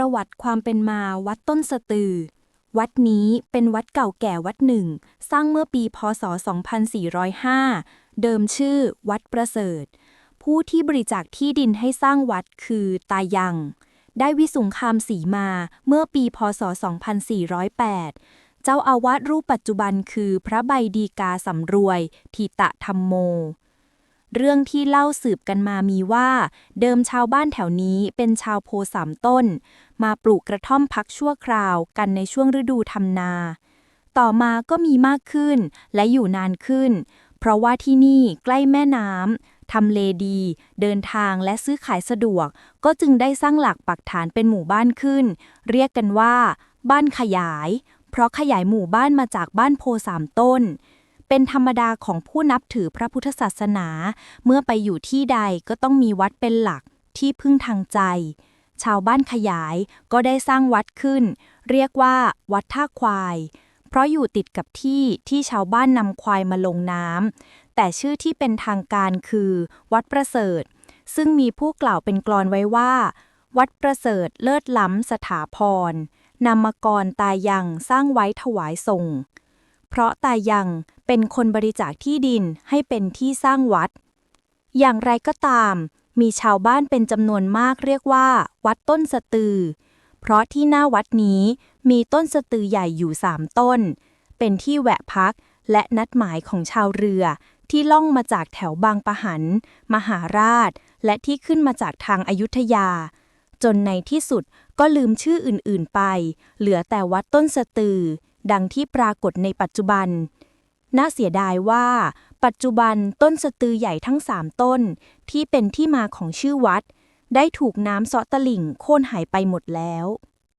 ประวัติความเป็นมาวัดต้นสตือ วัดนี้เป็นวัดเก่าแก่วัดหนึ่ง สร้างเมื่อปีพศ 2405 เดิมชื่อวัดประเสริฐ ผู้ที่บริจาคที่ดินให้สร้างวัดคือตายัง ได้วิสุงคามสีมาเมื่อปีพศ 2408 เจ้าอาวาสรูปปัจจุบันคือพระใบดีกาสำรวยทิตะธรรมโม เรื่องที่เล่าสืบกันมามีว่า เดิมชาวบ้านแถวนี้เป็นชาวโพสามต้น มาปลูกกระท่อมพักชั่วคราวกันในช่วงฤดูทำนา ต่อมาก็มีมากขึ้นและอยู่นานขึ้น เพราะว่าที่นี่ใกล้แม่น้ำทำเลดี เดินทางและซื้อขายสะดวก ก็จึงได้สร้างหลักปักฐานเป็นหมู่บ้านขึ้น เรียกกันว่า บ้านขยาย เพราะขยายหมู่บ้านมาจากบ้านโพสามต้น เป็นธรรมดาของผู้นับถือพระพุทธศาสนา เมื่อไปอยู่ที่ใดก็ต้องมีวัดเป็นหลักที่พึ่งทางใจ ชาวบ้านขยายก็ได้สร้างวัดขึ้น เรียกว่า วัดท่าควาย เพราะอยู่ติดกับที่ที่ชาวบ้านนำควายมาลงน้ำแต่ชื่อที่เป็นทางการคือ วัดประเสริฐ ซึ่งมีผู้กล่าวเป็นกลอนไว้ว่า วัดประเสริฐเลิศล้ำสถาพรนำมกรตายังสร้างไว้ถวายส่ง เพราะตายังเป็นคนบริจาคที่ดินให้เป็นที่สร้างวัด อย่างไรก็ตาม มีชาวบ้านเป็นจำนวนมากเรียกว่า วัดต้นสตือ เพราะที่หน้าวัดนี้มีต้นสตือใหญ่อยู่สามต้น เป็นที่แวะพักและนัดหมายของชาวเรือที่ล่องมาจากแถวบางปะหัน มหาราช และที่ขึ้นมาจากทางอายุทยา จนในที่สุดก็ลืมชื่ออื่นๆไป เหลือแต่วัดต้นสตือ ดังที่ปรากฏในปัจจุบัน น่าเสียดายว่า ปัจจุบันต้นสะตือใหญ่ทั้งสามต้น ที่เป็นที่มาของชื่อวัด ได้ถูกน้ำเซาะตลิ่งโค่นหายไปหมดแล้ว